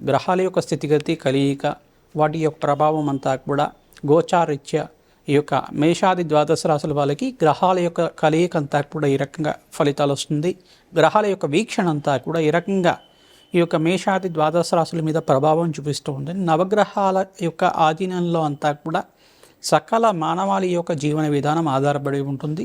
గ్రహాల యొక్క స్థితిగతి కలియిక వాటి యొక్క ప్రభావం అంతా కూడా గోచారిత్య ఈ యొక్క మేషాది ద్వాదశ రాశుల వాళ్ళకి గ్రహాల యొక్క కలయిక అంతా కూడా ఈ రకంగా ఫలితాలు వస్తుంది. గ్రహాల యొక్క వీక్షణ అంతా కూడా ఈ రకంగా ఈ యొక్క మేషాది ద్వాదశ రాశుల మీద ప్రభావం చూపిస్తూ ఉంటుంది. నవగ్రహాల యొక్క ఆధీనంలో అంతా కూడా సకల మానవాళి యొక్క జీవన విధానం ఆధారపడి ఉంటుంది.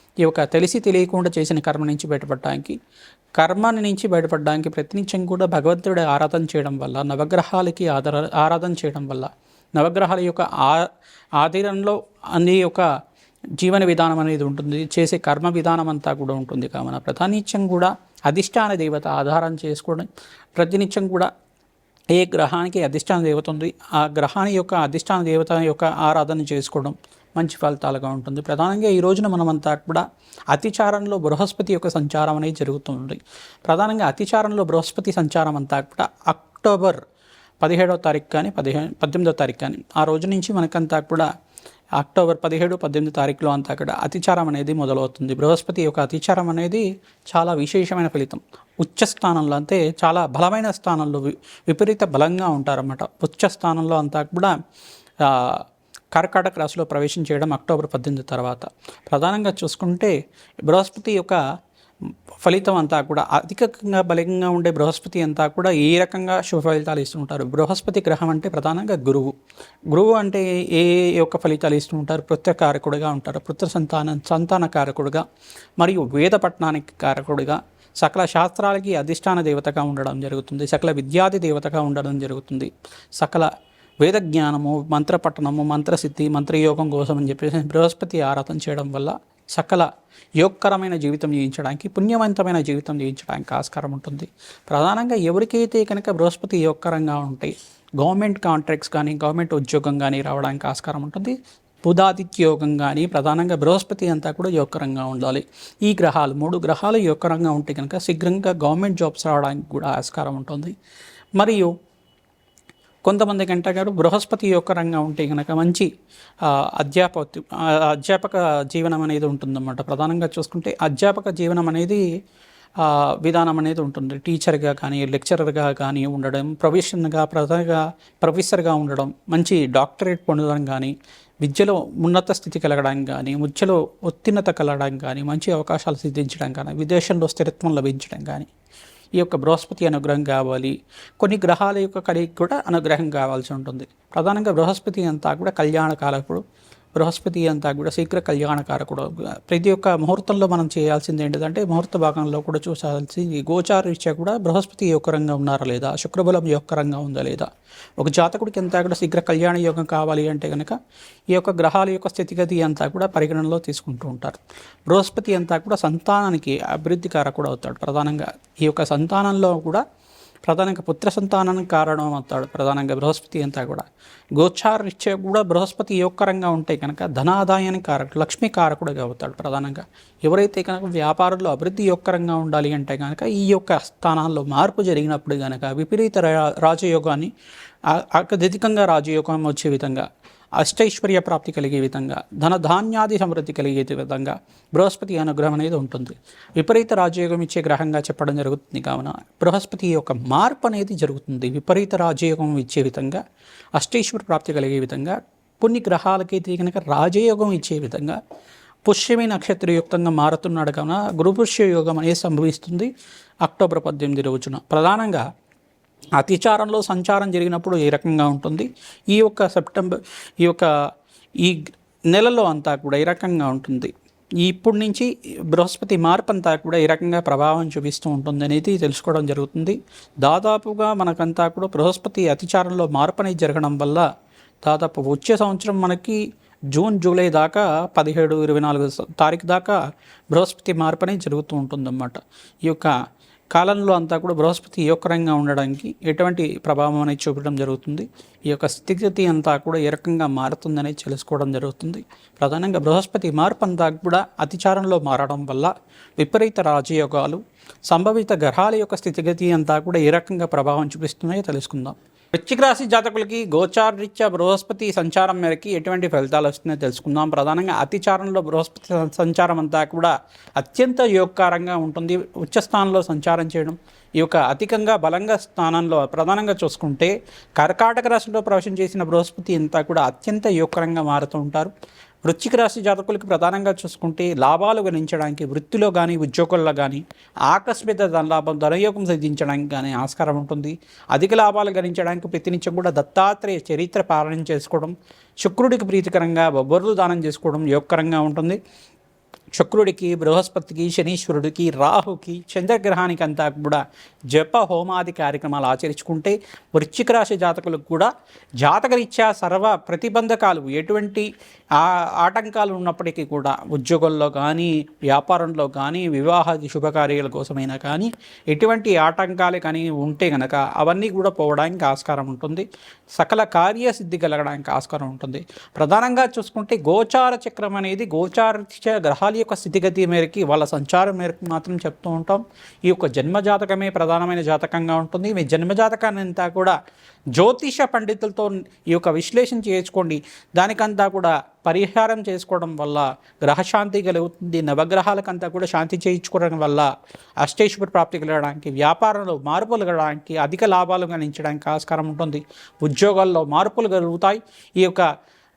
ఈ యొక్క తెలిసి తెలియకుండా చేసిన కర్మ నుంచి బయటపడడానికి కర్మాన్ని నుంచి బయటపడడానికి ప్రతినిత్యం కూడా భగవంతుడి ఆరాధన చేయడం వల్ల నవగ్రహాలకి ఆధార ఆరాధన చేయడం వల్ల నవగ్రహాల యొక్క ఆ ఆధీనంలో అన్ని యొక్క జీవన విధానం అనేది ఉంటుంది చేసే కర్మ విధానం అంతా కూడా ఉంటుంది. కావున ప్రధానిత్యం కూడా అధిష్టాన దేవత ఆధారం చేసుకోవడం ప్రతినిత్యం కూడా ఏ గ్రహానికి అధిష్టాన దేవత ఉంది ఆ గ్రహాన్ని యొక్క అధిష్టాన దేవత యొక్క ఆరాధన చేసుకోవడం మంచి ఫలితాలుగా ఉంటుంది. ప్రధానంగా ఈ రోజున మనమంతా కూడా అతిచారంలో బృహస్పతి యొక్క సంచారం అనేది జరుగుతుంది. ప్రధానంగా అతిచారంలో బృహస్పతి సంచారం అంతా కూడా అక్టోబర్ పదిహేడవ తారీఖు కానీ పదిహేను పద్దెనిమిదో తారీఖు కానీ ఆ రోజు నుంచి మనకంతా కూడా అక్టోబర్ పదిహేడు పద్దెనిమిది తారీఖులో అంతా అక్కడ అతిచారం అనేది మొదలవుతుంది. బృహస్పతి యొక్క అతిచారం అనేది చాలా విశేషమైన ఫలితం. ఉచ్చ స్థానంలో అంటే చాలా బలమైన స్థానంలో వి- విపరీత బలంగా ఉంటారన్నమాట. ఉచ్చ స్థానంలో అంతా కూడా కర్కాటక రాశిలో ప్రవేశం చేయడం అక్టోబర్ పద్దెనిమిది తర్వాత. ప్రధానంగా చూసుకుంటే బృహస్పతి యొక్క ఫలితం అంతా కూడా అధికంగా బలంగా ఉండే బృహస్పతి అంతా కూడా ఏ రకంగా శుభ ఫలితాలు ఇస్తుంటారు? బృహస్పతి గ్రహం అంటే ప్రధానంగా గురువు. గురువు అంటే ఏ యొక్క ఫలితాలు ఇస్తుంటారు? పుత్ర కారకుడిగా ఉంటారు. పుత్ర సంతాన సంతాన కారకుడుగా మరియు వేద పట్టణానికి కారకుడిగా సకల శాస్త్రాలకి అధిష్టాన దేవతగా ఉండడం జరుగుతుంది. సకల విద్యాది దేవతగా ఉండడం జరుగుతుంది. సకల వేద జ్ఞానము మంత్రపట్టణము మంత్రసిద్ధి మంత్రయోగం కోసం అని చెప్పేసి బృహస్పతి ఆరాధన చేయడం వల్ల సకల యోగకరమైన జీవితం జీవించడానికి పుణ్యవంతమైన జీవితం జీవించడానికి ఆస్కారం ఉంటుంది. ప్రధానంగా ఎవరికైతే కనుక బృహస్పతి యోగకరంగా ఉంటాయి గవర్నమెంట్ కాంట్రాక్ట్స్ కానీ గవర్నమెంట్ ఉద్యోగం కానీ రావడానికి ఆస్కారం ఉంటుంది. బుధాదిత్య యోగం కానీ ప్రధానంగా బృహస్పతి అంతా కూడా యోగకరంగా ఉండాలి. ఈ గ్రహాలు మూడు గ్రహాలు యోగకరంగా ఉంటే కనుక శీఘ్రంగా గవర్నమెంట్ జాబ్స్ రావడానికి కూడా ఆస్కారం ఉంటుంది. మరియు కొంతమంది గంట గారు బృహస్పతి యొక్క రంగం ఉంటే కనుక మంచి అధ్యాపతి అధ్యాపక జీవనం అనేది ఉంటుందన్నమాట. ప్రధానంగా చూసుకుంటే అధ్యాపక జీవనం అనేది విధానం అనేది ఉంటుంది. టీచర్గా కానీ లెక్చరర్గా కానీ ఉండడం ప్రొఫెషన్గా ప్రధానంగా ప్రొఫెసర్గా ఉండడం మంచి డాక్టరేట్ పొందడం కానీ విద్యలో ఉన్నత స్థితి కలగడం కానీ విద్యలో ఉత్తీర్ణత కలగడం కానీ మంచి అవకాశాలు సిద్ధించడం కానీ విదేశంలో స్థిరత్వం లభించడం కానీ ఈ యొక్క బృహస్పతి అనుగ్రహం కావాలి. కొన్ని గ్రహాల యొక్క కలిగి కూడా అనుగ్రహం కావాల్సి ఉంటుంది. ప్రధానంగా బృహస్పతి అంతా కూడా కళ్యాణ కాలప్పుడు బృహస్పతి అంతా కూడా శీఘ్ర కళ్యాణకారకుడు. ప్రతి ఒక్క ముహూర్తంలో మనం చేయాల్సింది ఏంటిదంటే ముహూర్త భాగంలో కూడా చూసాల్సి ఈ గోచార రీత్యా కూడా బృహస్పతి యొక్కరంగా ఉన్నారా లేదా? శుక్రబలం యొక్కరంగా ఉందా లేదా? ఒక జాతకుడికి అంతా కూడా శీఘ్ర కళ్యాణ యోగం కావాలి అంటే కనుక ఈ యొక్క గ్రహాల యొక్క స్థితిగతి అంతా కూడా పరిగణనలో తీసుకుంటూ ఉంటారు. బృహస్పతి అంతా కూడా సంతానానికి అభివృద్ధి కారకుడు అవుతాడు. ప్రధానంగా ఈ యొక్క సంతానంలో కూడా ప్రధానంగా పుత్ర సంతానానికి కారణం అవుతాడు ప్రధానంగా బృహస్పతి అంతా కూడా. గోచారరీత్యా కూడా బృహస్పతి యోగకరంగా ఉంటే కనుక ధనాదాయానికి కారకుడు లక్ష్మీ కారకుడుగా అవుతాడు ప్రధానంగా. ఎవరైతే కనుక వ్యాపారంలో అభివృద్ధి యోగకరంగా ఉండాలి అంటే కనుక ఈ యొక్క స్థానాల్లో మార్పు జరిగినప్పుడు కనుక విపరీత రా- రాజయోగాన్ని అత్యధికంగా రాజయోగం వచ్చే విధంగా అష్టైశ్వర్య ప్రాప్తి కలిగే విధంగా ధన ధాన్యాది సమృద్ధి కలిగే విధంగా బృహస్పతి అనుగ్రహం అనేది ఉంటుంది. విపరీత రాజయోగం ఇచ్చే గ్రహంగా చెప్పడం జరుగుతుంది. కావున బృహస్పతి యొక్క మార్పు అనేది జరుగుతుంది. విపరీత రాజయోగం ఇచ్చే విధంగా అష్టైశ్వర్య ప్రాప్తి కలిగే విధంగా కొన్ని గ్రహాలకైతే కనుక రాజయోగం ఇచ్చే విధంగా పుష్యమి నక్షత్రయుక్తంగా మారుతున్నాడు. కావున గురుపుష్య యోగం అనేది సంభవిస్తుంది అక్టోబర్ పద్దెనిమిది రోజున. ప్రధానంగా అతిచారంలో సంచారం జరిగినప్పుడు ఏ రకంగా ఉంటుంది. ఈ యొక్క సెప్టెంబర్ ఈ యొక్క ఈ నెలలో అంతా కూడా ఏ రకంగా ఉంటుంది. ఇప్పటి నుంచి బృహస్పతి మార్పు అంతా కూడా ఏ రకంగా ప్రభావం చూపిస్తూ ఉంటుంది అనేది తెలుసుకోవడం జరుగుతుంది. దాదాపుగా మనకంతా కూడా బృహస్పతి అతిచారంలో మార్పు అనేది జరగడం వల్ల దాదాపు వచ్చే సంవత్సరం మనకి జూన్ జూలై దాకా పదిహేడు ఇరవై నాలుగు తారీఖు దాకా బృహస్పతి మార్పు అనేది జరుగుతూ ఉంటుందన్నమాట. ఈ యొక్క కాలంలో అంతా కూడా బృహస్పతి యోగకరంగా ఉండడానికి ఎటువంటి ప్రభావం అనేది చూపడం జరుగుతుంది. ఈ యొక్క స్థితిగతి అంతా కూడా ఏ రకంగా మారుతుందనేది తెలుసుకోవడం జరుగుతుంది. ప్రధానంగా బృహస్పతి మార్పు అంతా కూడా అతిచారంలో మారడం వల్ల విపరీత రాజయోగాలు సంభవిత గ్రహాల యొక్క స్థితిగతి అంతా కూడా ఏ రకంగా ప్రభావం చూపిస్తున్నాయో తెలుసుకుందాం. వృశ్చిక రాశి జాతకులకి గోచారరీత్యా బృహస్పతి సంచారం మేరకి ఎటువంటి ఫలితాలు వస్తున్నాయో తెలుసుకుందాం. ప్రధానంగా అతిచారంలో బృహస్పతి సంచారం అంతా కూడా అత్యంత యోగకారంగా ఉంటుంది. ఉచ్చస్థానంలో సంచారం చేయడం ఈ యొక్క అధికంగా బలంగా స్థానంలో ప్రధానంగా చూసుకుంటే కర్కాటక రాశిలో ప్రవేశం చేసిన బృహస్పతి అంతా కూడా అత్యంత యోగకరంగా మారుతూ ఉంటారు. వృశ్చిక రాశి జాతకులకి ప్రధానంగా చూసుకుంటే లాభాలు గణించడానికి వృత్తిలో కానీ ఉద్యోగుల్లో కానీ ఆకస్మిక ధనలాభం ధనయోగం సిద్ధించడానికి కానీ ఆస్కారం ఉంటుంది. అధిక లాభాలు గణించడానికి ప్రతినిత్యం కూడా దత్తాత్రేయ చరిత్ర పాలన చేసుకోవడం శుక్రుడికి ప్రీతికరంగా బొబ్బర్లు దానం చేసుకోవడం యోగకరంగా ఉంటుంది. శుక్రుడికి బృహస్పతికి శనీశ్వరుడికి రాహుకి చంద్రగ్రహానికి అంతా కూడా జప హోమాది కార్యక్రమాలు ఆచరించుకుంటే వృశ్చిక రాశి జాతకులకు కూడా జాతకరీత్యా సర్వ ప్రతిబంధకాలు ఎటువంటి ఆ ఆటంకాలు ఉన్నప్పటికీ కూడా ఉద్యోగంలో కానీ వ్యాపారంలో కానీ వివాహాది శుభకార్యాల కోసమైనా కానీ ఎటువంటి ఆటంకాలు కానీ ఉంటే కనుక అవన్నీ కూడా పోవడానికి ఆస్కారం ఉంటుంది. సకల కార్యసిద్ధి కలగడానికి ఆస్కారం ఉంటుంది. ప్రధానంగా చూసుకుంటే గోచార చక్రం అనేది గోచార గ్రహాలు యొక్క స్థితిగతి మేరకి వాళ్ళ సంచారం మేరకు మాత్రం చెప్తూ ఉంటాం. ఈ యొక్క జన్మ జాతకమే ప్రధానమైన జాతకంగా ఉంటుంది. మీ జన్మ జాతకాన్ని అంతా కూడా జ్యోతిష పండితులతో ఈ యొక్క విశ్లేషణ చేయించుకోండి. దానికంతా కూడా పరిహారం చేసుకోవడం వల్ల గ్రహశాంతి కలుగుతుంది. నవగ్రహాలకంతా కూడా శాంతి చేయించుకోవడం వల్ల అష్టేశ్వర ప్రాప్తి కలగడానికి వ్యాపారంలో మార్పులు కలగడానికి అధిక లాభాలు గణించడానికి ఆస్కారం ఉంటుంది. ఉద్యోగాల్లో మార్పులు కలుగుతాయి. ఈ యొక్క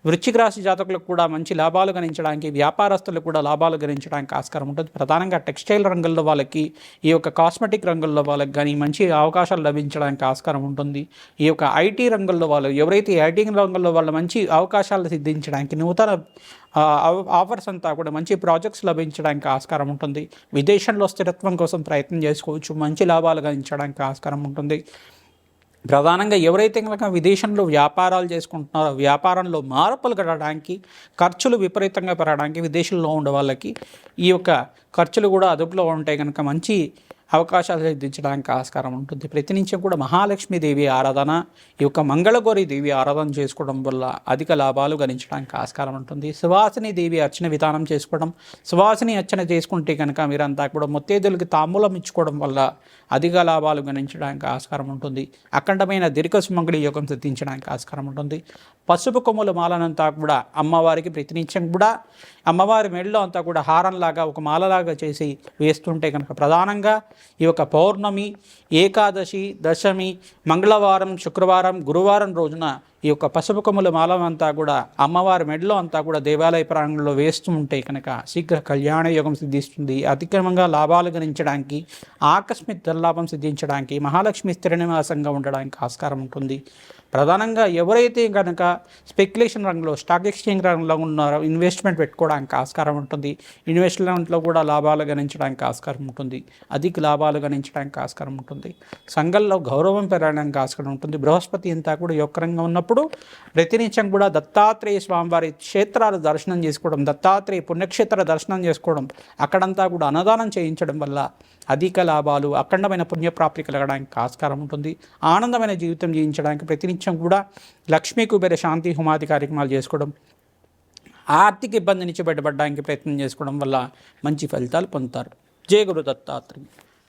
వృశ్చిక రాశి జాతకులకు కూడా మంచి లాభాలు గణించడానికి వ్యాపారస్తులకు కూడా లాభాలు గణించడానికి ఆస్కారం ఉంటుంది. ప్రధానంగా టెక్స్టైల్ రంగంలో వాళ్ళకి ఈ యొక్క కాస్మెటిక్ రంగంలో వాళ్ళకి కానీ మంచి అవకాశాలు లభించడానికి ఆస్కారం ఉంటుంది. ఈ యొక్క ఐటీ రంగంలో వాళ్ళు ఎవరైతే ఐటీ రంగంలో వాళ్ళు మంచి అవకాశాలు సిద్ధించడానికి నూతన ఆఫర్స్ అంతా కూడా మంచి ప్రాజెక్ట్స్ లభించడానికి ఆస్కారం ఉంటుంది. విదేశంలో స్థిరత్వం కోసం ప్రయత్నం చేసుకోవచ్చు. మంచి లాభాలు గణించడానికి ఆస్కారం ఉంటుంది. ప్రధానంగా ఎవరైతే కనుక విదేశంలో వ్యాపారాలు చేసుకుంటున్నారో వ్యాపారంలో మార్పులు కట్టడానికి ఖర్చులు విపరీతంగా పెరగడానికి విదేశంలో ఉండే వాళ్ళకి ఈ యొక్క ఖర్చులు కూడా అదుపులో ఉంటే కనుక మంచి అవకాశాలు సిద్ధించడానికి ఆస్కారం ఉంటుంది. ప్రతినిత్యం కూడా మహాలక్ష్మీదేవి ఆరాధన ఈ యొక్క మంగళగౌరి దేవి ఆరాధన చేసుకోవడం వల్ల అధిక లాభాలు గణించడానికి ఆస్కారం ఉంటుంది. సువాసిని దేవి అర్చన విధానం చేసుకోవడం సువాసిని అర్చన చేసుకుంటే కనుక మీరంతా కూడా ముత్తేదులకి తాంబూలం ఇచ్చుకోవడం వల్ల అధిక లాభాలు గణించడానికి ఆస్కారం ఉంటుంది. అఖండమైన దీర్ఘ సుమంగళి యోగం సిద్ధించడానికి ఆస్కారం ఉంటుంది. పసుపు కొమ్ముల మాలనంతా కూడా అమ్మవారికి ప్రతినిత్యం కూడా అమ్మవారి మెడలో అంతా కూడా హారంలాగా ఒక మాలలాగా చేసి వేస్తుంటే కనుక ప్రధానంగా ఈ యొక్క పౌర్ణమి ఏకాదశి దశమి మంగళవారం శుక్రవారం గురువారం రోజున ఈ యొక్క పసుపు కొమ్ముల మాలం అంతా కూడా అమ్మవారి మెడలో అంతా కూడా దేవాలయ ప్రాంగణంలో వేస్తూ ఉంటే కనుక శీఘ్ర కళ్యాణ యోగం సిద్ధిస్తుంది. అతిక్రమంగా లాభాలు గణించడానికి ఆకస్మిక ధనలాభం సిద్ధించడానికి మహాలక్ష్మి స్థిరనివాసంగా ఉండడానికి ఆస్కారం ఉంటుంది. ప్రధానంగా ఎవరైతే కనుక స్పెక్యులేషన్ రంగంలో స్టాక్ ఎక్స్చేంజ్ రంగంలో ఉన్నారో ఇన్వెస్ట్మెంట్ పెట్టుకోవడానికి ఆస్కారం ఉంటుంది. ఇన్వెస్ట్మెంట్లో కూడా లాభాలు గణించడానికి ఆస్కారం ఉంటుంది. అధిక లాభాలు గణించడానికి ఆస్కారం ఉంటుంది. సంఘంలో గౌరవం పెరగడానికి ఆస్కారం ఉంటుంది. బృహస్పతి అంతా కూడా యొక్కరంగా ఉన్నప్పుడు ప్రతినిత్యం కూడా దత్తాత్రేయ స్వామివారి క్షేత్రాలు దర్శనం చేసుకోవడం దత్తాత్రేయ పుణ్యక్షేత్ర దర్శనం చేసుకోవడం అక్కడంతా కూడా అన్నదానం చేయించడం వల్ల అధిక లాభాలు అఖండమైన పుణ్యప్రాప్తి కలగడానికి ఆస్కారం ఉంటుంది. ఆనందమైన జీవితం జీవించడానికి ప్రతినిత్యం కూడా లక్ష్మీ కుబేర శాంతి హుమాది కార్యక్రమాలు చేసుకోవడం ఆర్థిక ఇబ్బంది నుంచి బయటపడడానికి ప్రయత్నం చేసుకోవడం వల్ల మంచి ఫలితాలు పొందుతారు. జయ గురు దత్తాత్రేయ.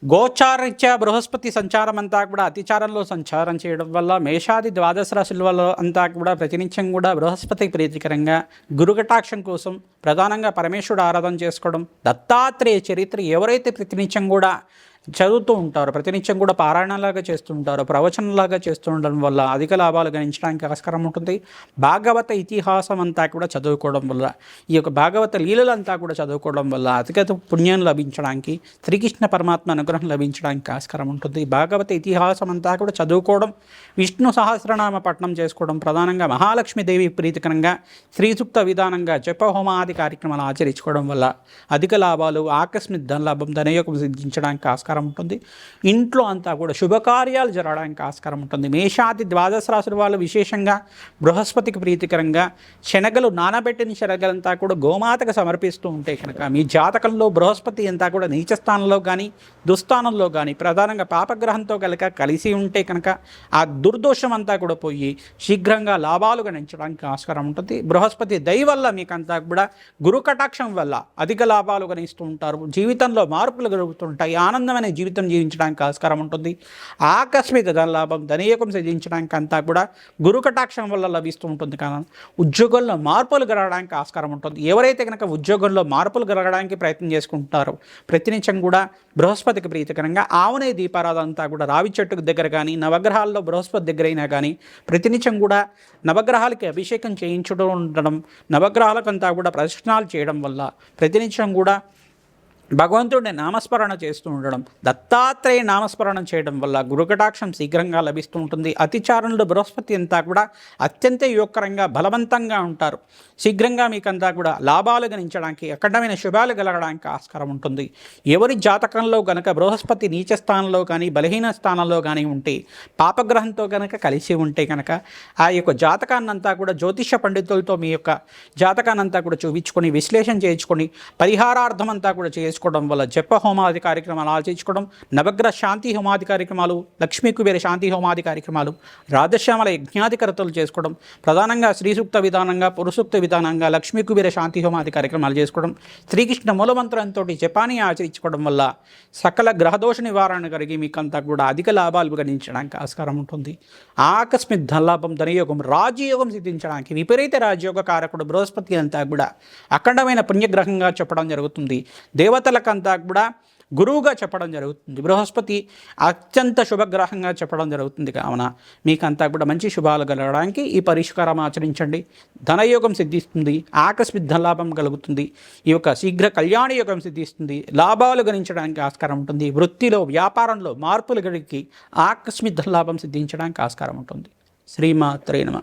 గోచారరీత్యా బృహస్పతి సంచారం అంతా కూడా అతిచారంలో సంచారం చేయడం వల్ల మేషాది ద్వాదశ రాశుల అంతా కూడా ప్రతినిత్యం కూడా బృహస్పతి ప్రీతికరంగా గురుకటాక్షం కోసం ప్రధానంగా పరమేశ్వరుడు ఆరాధన చేసుకోవడం దత్తాత్రేయ చరిత్ర ఎవరైతే ప్రతినిత్యం కూడా చదువుతూ ఉంటారు. ప్రతినిత్యం కూడా పారాయణలాగా చేస్తుంటారు ప్రవచనలాగా చేస్తూ ఉండడం వల్ల అధిక లాభాలు గణించడానికి ఆస్కారం ఉంటుంది. భాగవత ఇతిహాసం అంతా కూడా చదువుకోవడం వల్ల ఈ యొక్క భాగవత లీలలంతా కూడా చదువుకోవడం వల్ల అధిక పుణ్యం లభించడానికి శ్రీకృష్ణ పరమాత్మ అనుగ్రహం లభించడానికి ఆస్కారం ఉంటుంది. భాగవత ఇతిహాసం అంతా కూడా చదువుకోవడం విష్ణు సహస్రనామ పట్టణం చేసుకోవడం ప్రధానంగా మహాలక్ష్మీదేవి ప్రీతికరంగా శ్రీసూక్త విధానంగా జపహోమాది కార్యక్రమాలు ఆచరించుకోవడం వల్ల అధిక లాభాలు ఆకస్మిక ధనలాభం ధనయోగం సిద్ధించడానికి ఆస్కారం ఉంటుంది. ఇంట్లో అంతా కూడా శుభకార్యాలు జరగడానికి ఆస్కారం ఉంటుంది. మేషాది ద్వాదశ రాశుల వాళ్ళు విశేషంగా బృహస్పతికి ప్రీతికరంగా శనగలు నానబెట్టిన శనగలంతా కూడా గోమాతకు సమర్పిస్తూ ఉంటే కనుక మీ జాతకంలో బృహస్పతి అంతా కూడా నీచ స్థానంలో కానీ దుస్థానంలో కానీ ప్రధానంగా పాపగ్రహంతో కనుక కలిసి ఉంటే కనుక ఆ దుర్దోషం అంతా కూడా పోయి శీఘ్రంగా లాభాలు గణించడానికి ఆస్కారం ఉంటుంది. బృహస్పతి దయ వల్ల మీకంతా కూడా గురు కటాక్షం వల్ల అధిక లాభాలు గణిస్తూ ఉంటారు. జీవితంలో మార్పులు కలుగుతుంటాయి ఆనందమైన జీవితం జీవించడానికి ఆస్కారం ఉంటుంది. ఆకస్మిక ధనలాభం ధనయోగం సిద్ధించడానికి అంతా కూడా గురు కటాక్షం వల్ల లభిస్తూ ఉంటుంది కానీ ఉద్యోగంలో మార్పులు గలగడానికి ఆస్కారం ఉంటుంది. ఎవరైతే కనుక ఉద్యోగంలో మార్పులు గలగడానికి ప్రయత్నం చేసుకుంటారో ప్రతినిత్యం కూడా బృహస్పతికి ప్రీతికరంగా ఆవునే దీపారాధన అంతా కూడా రావి చెట్టుకు దగ్గర కానీ నవగ్రహాల్లో బృహస్పతి దగ్గర అయినా కానీ ప్రతినిత్యం కూడా నవగ్రహాలకి అభిషేకం చేయించడం ఉండడం నవగ్రహాలకంతా కూడా ప్రదక్షిణాలు చేయడం వల్ల ప్రతినిత్యం కూడా భగవంతుడిని నామస్మరణ చేస్తూ ఉండడం దత్తాత్రేయ నామస్మరణం చేయడం వల్ల గురుకటాక్షం శీఘ్రంగా లభిస్తూ ఉంటుంది. అతిచారణలో బృహస్పతి అంతా కూడా అత్యంత యోగకరంగా బలవంతంగా ఉంటారు. శీఘ్రంగా మీకంతా కూడా లాభాలు గణించడానికి అఖండమైన శుభాలు కలగడానికి ఆస్కారం ఉంటుంది. ఎవరి జాతకంలో గనక బృహస్పతి నీచ స్థానంలో కానీ బలహీన స్థానంలో కానీ ఉంటే పాపగ్రహంతో కనుక కలిసి ఉంటే కనుక ఆ యొక్క జాతకాన్నంతా కూడా జ్యోతిష పండితులతో మీ యొక్క జాతకాన్నంతా కూడా చూపించుకొని విశ్లేషణ చేయించుకొని పరిహారార్థం అంతా కూడా చేసుకోవడం వల్ల జప హోమాది కార్యక్రమాలు ఆచరించుకోవడం నవగ్రహ శాంతి హోమాది కార్యక్రమాలు లక్ష్మీ కుబేర శాంతి హోమాది కార్యక్రమాలు రాధశ్యామల యజ్ఞాధికరతలు చేసుకోవడం ప్రధానంగా శ్రీసూక్త విధానంగా పురుసూక్త విధానంగా లక్ష్మీ కుబేర శాంతి హోమాది కార్యక్రమాలు చేసుకోవడం శ్రీకృష్ణ మూలమంత్రంతో జపాని ఆచరించుకోవడం వల్ల సకల గ్రహదోష నివారణ కలిగి మీకంతా కూడా అధిక లాభాలు గణించడానికి ఆస్కారం ఉంటుంది. ఆకస్మిక ధనలాభం ధనయోగం రాజయోగం సిద్ధించడానికి విపరీత రాజయోగ కారకుడు బృహస్పతి అంతా కూడా అఖండమైన పుణ్యగ్రహంగా చెప్పడం జరుగుతుంది. దేవత దేవతలకంతా కూడా గురువుగా చెప్పడం జరుగుతుంది. బృహస్పతి అత్యంత శుభగ్రహంగా చెప్పడం జరుగుతుంది కావున మీకంతా కూడా మంచి శుభాలు కలగడానికి ఈ పరిష్కారం ఆచరించండి. ధనయోగం సిద్ధిస్తుంది ఆకస్మిక లాభం కలుగుతుంది. ఈ యొక్క శీఘ్ర కళ్యాణ యోగం సిద్ధిస్తుంది. లాభాలు గణించడానికి ఆస్కారం ఉంటుంది. వృత్తిలో వ్యాపారంలో మార్పులు గడికి ఆకస్మిక లాభం సిద్ధించడానికి ఆస్కారం ఉంటుంది. శ్రీమాత్రే నమ.